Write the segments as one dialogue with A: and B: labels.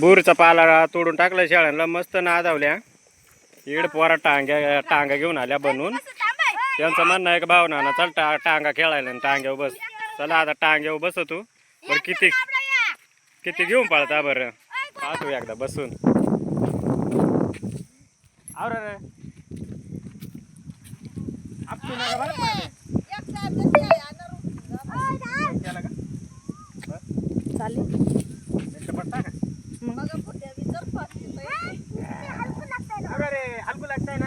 A: बोरचा पाला तोडून टाकला शेळ्यांना मस्त नादावल्या. इकडे पोरा टांग्या टांगा घेऊन आल्या बनवून त्यांचं म्हणणं आहे का ना चल टा टांगा खेळायला टांग्यावर बस. चला आता टांग्यावर बसतो बरं किती किती घेऊन पळता बरं? पाहतो एकदा बसून. आवर रे आपटू नका बरं पहिले. केलं का?
B: चालेल
A: एकटं पट्टा का? अगं रे, हलकू लागतंय ना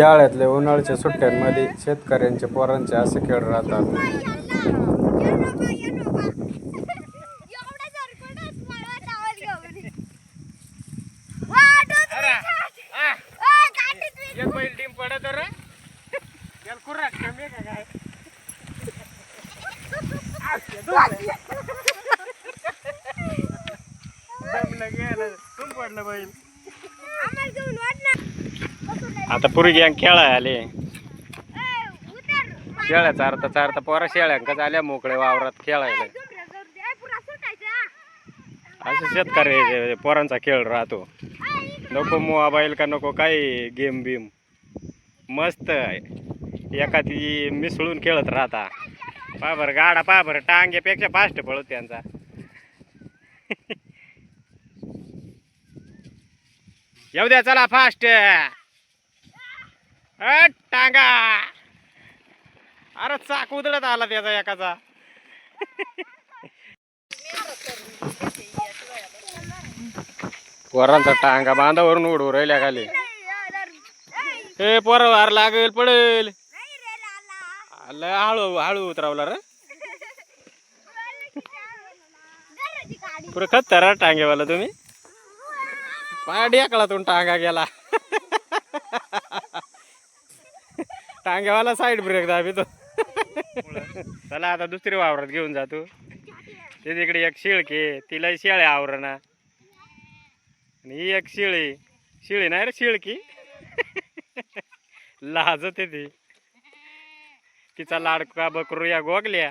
A: शाळेतले उन्हाळ्याच्या सुट्ट्यांमध्ये शेतकऱ्यांच्या पोरांचे असे खेळ राहतात. पडलं बैल. आता पुरी गँग खेळाय आले. शेळ्या चारता चारता पोरा शेळ्यांका झाल्या मोकळे वावरात खेळायला. असं शेतकरी पोरांचा खेळ राहतो. नको मोबाईल का नको काही गेम बिम. मस्त एखादी मिसळून खेळत राहता. पा बरं गाडा पा बरं टांग्यापेक्षा फास्ट पळत त्यांचा. येऊ द्या चला फास्ट टांगा. अरे चाक उधळत आला त्याचा एकाचा. पोरांचा टांगा बांधावरून उडवू राहिल्या खाली. हे पोर वार लागेल पडेल. लय हळू हळू उतरावला रे. पुरं खतरा टांगेवाला तुम्ही. पाड्याकळातून टांगा गेला. टांग्यावाला साईड ब्रेक दाबी तो चला आता दुसरी वावरात घेऊन जातो. ते तिकडे एक शिळके तिला शेळे आवरणा. आणि ही एक शिळी शिळी नाही रे शिळकी. लाजते ती. तिचा लाडका बकरू या गोगल्या.